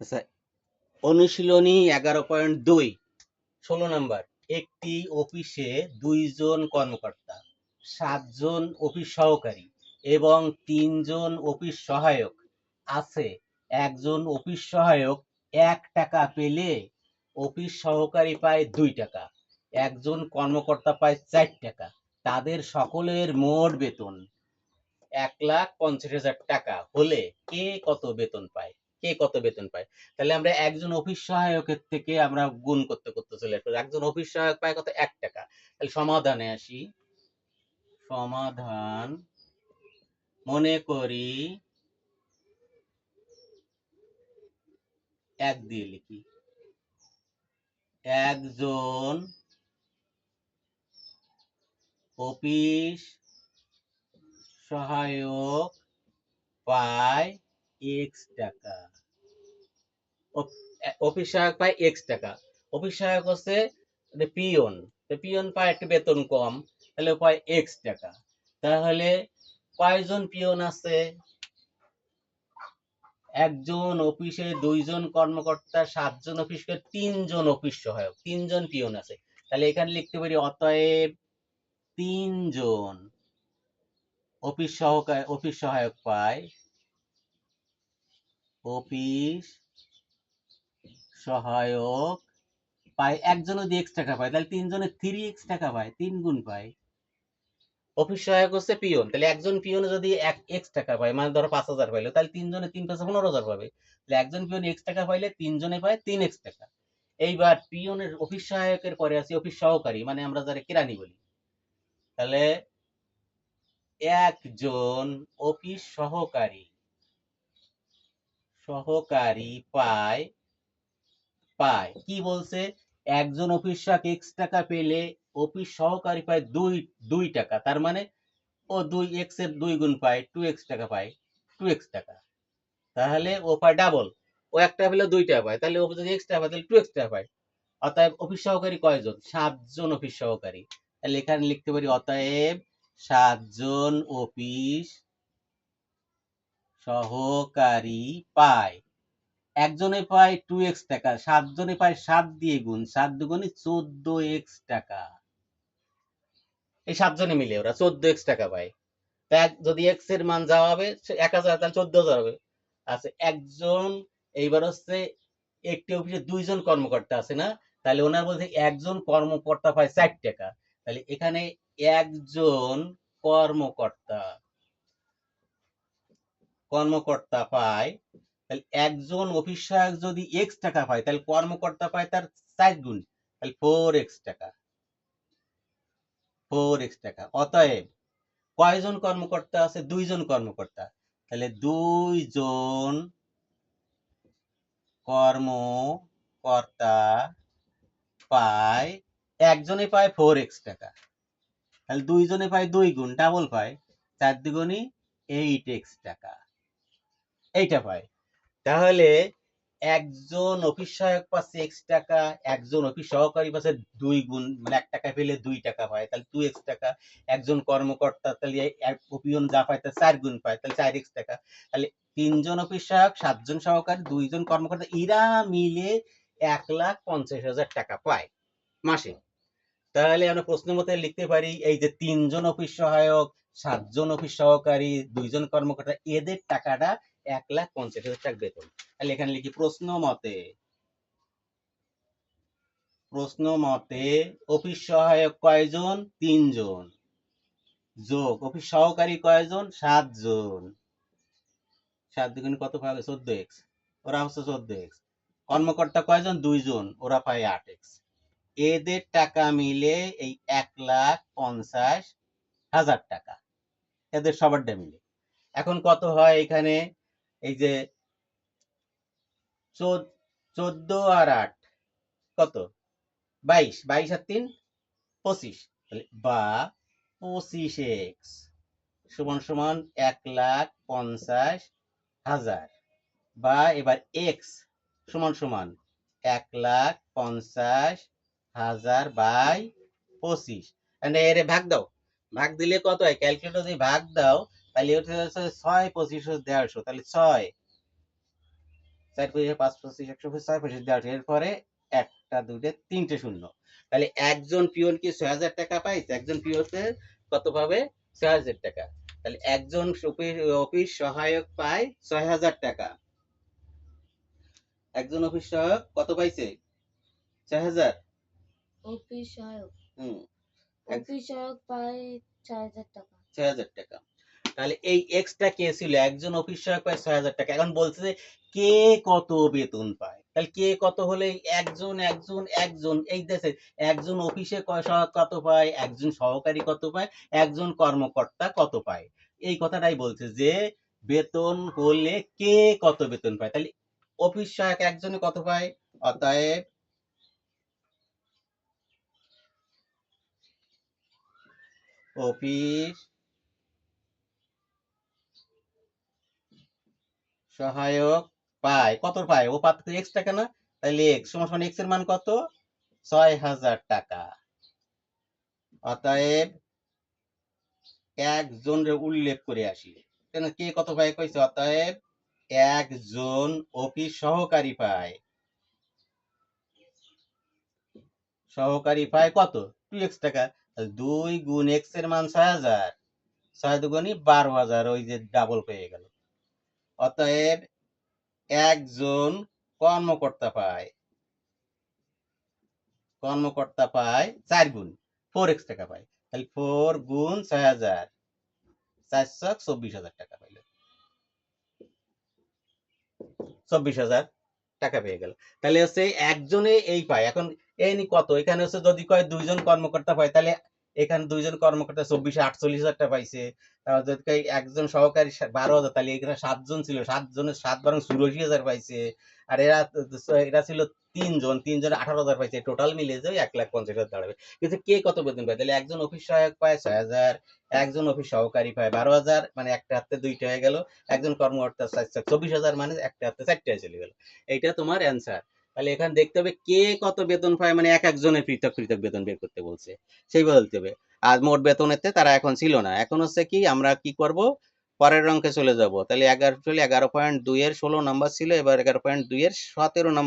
আচ্ছা অনুশীলনী এগারো পয়েন্ট দুই, ষোলো নাম্বার। একটি অফিসে দুইজন কর্মকর্তা, সাতজন অফিস সহকারী এবং তিনজন অফিস সহায়ক আছে। একজন অফিস সহায়ক এক টাকা পেলে অফিস সহকারী পায় দুই টাকা, একজন কর্মকর্তা পায় চার টাকা। তাদের সকলের মোট বেতন এক লাখ পঞ্চাশ হাজার টাকা। হলে কে কত বেতন পায়? কে কত বেতন পায়? তাহলে আমরা একজন অফিস সহায়কের থেকে আমরা গুণ করতে করতে চলে আসব। একজন অফিস সহায়ক পায় কত এক টাকা। তাহলে সমাধানে আসি। সমাধান মনে করি এক দিয়ে লিখি। একজন অফিস সহায়ক পায় এক্স টাকা। অফ- অফিস সহায়ক পায় এক্স টাকা। অফিস সহায়ক হচ্ছে পিয়ন। পিয়ন পায় একটু বেতন কম, তাহলে পায় এক্স টাকা। তাহলে কয়জন আছে? একজন অফিসে, দুইজন কর্মকর্তা, সাতজন অফিস তিনজন অফিস সহায়ক, তিনজন পিয়ন আছে। তাহলে এখানে লিখতে পারি অতএব তিনজন অফিস সহকারী অফিস সহায়ক পায় অফিস, সহায়ক, পায় একজন যদি এক্স টাকা পায়, তাহলে তিনজনে থ্রি এক্স টাকা পায়, তিন গুণ পায়। অফিস সহায়ক হচ্ছে পিয়ন, তাহলে একজন পিয়নে যদি এক এক্স টাকা পায় মানে ধরো পাঁচ হাজার পাইলো, তাহলে তিনজনে তিন পাঁচে পনেরো হাজার পাবে। তাহলে একজন পিয়ন এক্স টাকা পাইলে তিনজনে পায় তিন এক্স টাকা। এইবার পিয়নের অফিস সহায়কের পরে আছে অফিস সহকারী মানে আমরা যারা কেরানি বলি। তাহলে একজন অফিস সহকারী। সহকারী পায় পায়। কি বলছে? একজন অফিস সহায়ক এক্স টাকা পেলে অফিস সহকারী পায় দুই দুই টাকা। তার মানে ও দুই এক্সের দুই গুণ পায় টু এক্স টাকা পায় টু এক্স টাকা। তাহলে ও পায় ডাবল ও একটা পেলে দুই টাকা পায়। তাহলে ও যদি এক্স টাকা পায়, তাহলে টু এক্স টাকা পায়। অতএব অফিস সহকারী কয়জন? সাতজন অফিস সহকারী। তাহলে এখানে লিখতে পারি, অতএব সাতজন অফিস সহকারী পায়। একজনে পায় টু এক্স টাকা, সাতজনে পায় সাত দিয়ে গুণ, সাত দুগুণে চোদ্দ এক্স টাকা। এই সাতজনে মিলে ওরা চোদ্দ এক্স টাকা পায়। যদি এক্সের মান যাওয়া হবে এক হাজার, তাহলে চোদ্দ হাজার হবে। আচ্ছা একজন, এইবার হচ্ছে একটি অফিসে দুইজন কর্মকর্তা আছে না? তাহলে ওনার বলতে একজন কর্মকর্তা পায় ষাট টাকা? তাহলে এখানে একজন কর্মকর্তা কর্মকর্তা পায়, তাহলে একজন অফিস সহায়ক যদি এক্স টাকা পায়, তাহলে কর্মকর্তা পায় তার চার গুণ, তাহলে ফোর এক্স টাকা। ফোর এক্স টাকা। অতএব কয়জন কর্মকর্তা আছে? দুইজন কর্মকর্তা। তাহলে দুইজন কর্মকর্তা পায়, একজনে পায় ফোর এক্স টাকা। তাহলে দুইজনে পায় দুই গুণ ডাবল পায়, চার দুগুণই এইট এক্স টাকা। এইটা পায় তাহলে একজন অফিস সহায়ক পাচ্ছে এক্স টাকা, একজন অফিস সহকারী পাচ্ছে দুই গুণ মানে এক টাকা পেলে দুই টাকা পায়, তাহলে টু এক্স টাকা। একজন কর্মকর্তা তাহলে অপিয়ন যা পায় তার চার গুণ পায়, তাহলে চার এক্স টাকা। তাহলে তিনজন অফিস সহায়ক সাতজন সহকারী, দুইজন কর্মকর্তা, এরা মিলে এক লাখ পঞ্চাশ হাজার টাকা পায় মাসে। তাহলে আমরা প্রশ্ন মতে লিখতে পারি, এই যে তিনজন অফিস সহায়ক সাতজন অফিস সহকারী, দুইজন কর্মকর্তা, এদের টাকাটা এক লাখ পঞ্চাশ হাজার টাকা বেতন। তাহলে এখানে লিখি প্রশ্ন মতে প্রশ্ন মতে অফিস সহায়ক কয়জন? তিনজন। যোগ, অফিস সহকারী কয়জন? সাতজন। সাত দুগুণ কত পাবে চোদ্দ এক্স। ওরা হচ্ছে চোদ্দ এক্স। কর্মকর্তা কয়জন? দুইজন। ওরা পায় আট এক্স। এদের টাকা মিলে এই এক লাখ পঞ্চাশ হাজার টাকা। এদের সবারটা মিলে এখন কত হয় এখানে? এই যে চোদ্দ আর আট, কত? বাইশ বাইশ আর তিন, পঁচিশ। বা পঁচিশ এক্স সমান সমান এক লাখ পঞ্চাশ হাজার। বা এবার এক্স সমান সমান এক লাখ পঞ্চাশ হাজার বাই পঁচিশ। এর ভাগ দাও। ভাগ দিলে কত হয়? ক্যালকুলেটর যদি ভাগ দাও তাহলে ওটা হচ্ছে ছয় পঁচিশ দেড়শো তাহলে ছয়। চার পঁচিশে পাঁচ পঁচিশ একশো ছয় পঁচিশ দেওয়া এরপরে একটা তিনটে শূন্য। তাহলে একজন পিওন কি ছয় হাজার টাকা পাইছে একজন পিওনের কত পাবে? ছয় হাজার টাকা। তাহলে একজন অফিস- সহায়ক পায় ছয় হাজার টাকা। একজন অফিস সহায়ক কত পাইছে? ছয় হাজার। অফিস সহায়ক। হুম। অফিস সহায়ক পায় চার হাজার টাকা। ছয় হাজার টাকা। তাহলে এই এক্সট্রা কে ছিল? একজন অফিস সহায়ক পায় ছয় হাজার টাকা। এখন বলছে যে কে কত বেতন পায়? তাহলে কে কত হলে একজন একজন একজন? এই দেশে একজন অফিসে কত পায়? একজন সহকারী কত পায়? একজন কর্মকর্তা কত পায়? এই কথাটাই বলছে যে বেতন হলে কে কত বেতন পায়? তাহলে অফিস সহায়ক একজনে কত পায়? অতএব অফিস সহায়ক পায় কত পায় ও পাত এক্স টাকা না তাহলে এক্স সমান এক্সের মান কত? ছয় হাজার টাকা। অতএব একজনের উল্লেখ করে আসি কে কত পায় কইছে? অতএব একজন অফিস সহকারী পায় সহকারী পায় কত? টু এক্স টাকা। দুই গুণ এক্সের মান ছয় হাজার। ছয় দুগুণই বারো হাজার। ওই যে ডাবল পেয়ে গেল। অতএব একজন কর্মকর্তা পায়। কর্মকর্তা পায় চার গুণ ফোর এক্স টাকা পায়। তাহলে ফোর গুণ ছয় হাজার চারশো চব্বিশ হাজার টাকা পাইল। চব্বিশ হাজার টাকা পেয়ে গেল। তাহলে হচ্ছে একজনে এই পায়। এখন এই নি কত? এখানে হচ্ছে যদি কয় দুইজন কর্মকর্তা পায়, তাহলে এখানে দুইজন কর্মকর্তা চব্বিশে আটচল্লিশ হাজার টাকা পাইছে। একজন সহকারী বারো হাজার, তাহলে এখানে সাতজন ছিল। সাতজনের, সাত বারং চুরাশি হাজার পাইছে। আর এরা এরা ছিল তিনজন তিনজন আঠারো হাজার পাইছে। টোটাল মিলে যে এক লাখ পঞ্চাশ হাজার দাঁড়াবে। কিন্তু কে কত বেতন পায়? তাহলে একজন অফিস সহায়ক পায় ছয় হাজার, একজন অফিস সহকারী পায় বারো হাজার মানে একটা হাতে দুইটা হয়ে গেল। একজন কর্মকর্তা চব্বিশ হাজার মানে একটা হাতে চারটে চলে গেল। এইটা তোমার অ্যান্সার তাহলে এখানে দেখতে হবে কে কত বেতন পায় মানে এক একজনের পৃথক পৃথক বেতন বের করতে বলছে। সেই বলতে হবে। আর মোট বেতনেতে তারা এখন ছিল না। এখন হচ্ছে কি, আমরা কি করব? পরের অঙ্কে চলে যাব। তাহলে এগারো, চলে এগারো পয়েন্ট দুই এর ষোলো নাম্বার ছিল, এবার এগারো পয়েন্ট দুই এর সতেরো নাম্বার